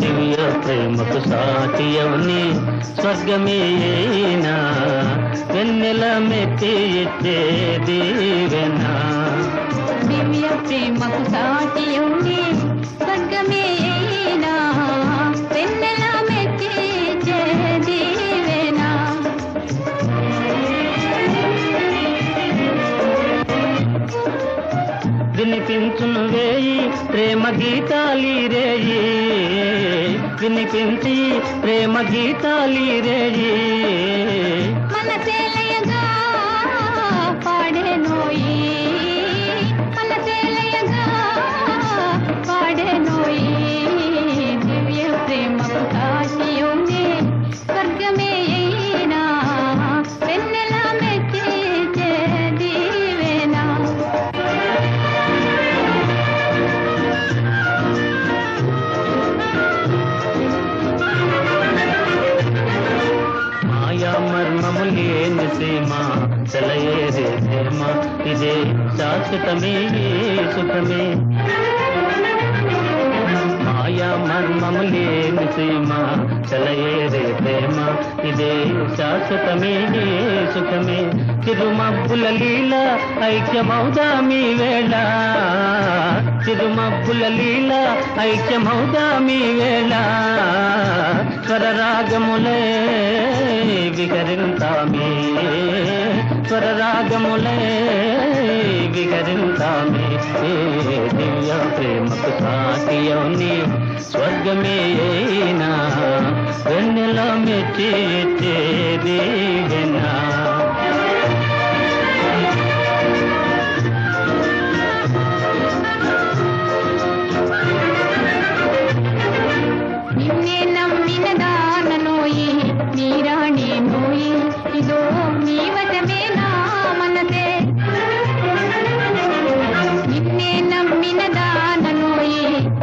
దివ్య ప్రేమకు సాటి అవని స్వర్గమేనా వెన్నెల మెత్తి ఇచ్చే దీవెనా. దివ్య ప్రేమకు సాటి అవని స్వర్గమే వినిపించును వేయి ప్రేమ గీతాలి రేయి. వినిపించి ప్రేమ గీతాలి రేయి. మన మాయా మర్మము లేని సీమ సెలయేరే ప్రేమ ఇదే శాశ్వతమే సుఖమే. మాయా మర్మము లేని సీమ? సెలయేరే ప్రేమ ఇదే శాశ్వతమే సుఖమే. చిరుమబ్బుల లీల ఐక్యమౌదామి వేళ. చిరుమబ్బుల లీల ఐక్యమౌదామి వేళ. స్వరరాగములే విహరింతామే. స్వరరాగములే విహరింతామే. దివ్య ప్రేమకు సాటియవుని స్వర్గమేనా వెన్నెల మెచ్చి దేవెనా నిన్నే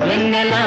వశమే నా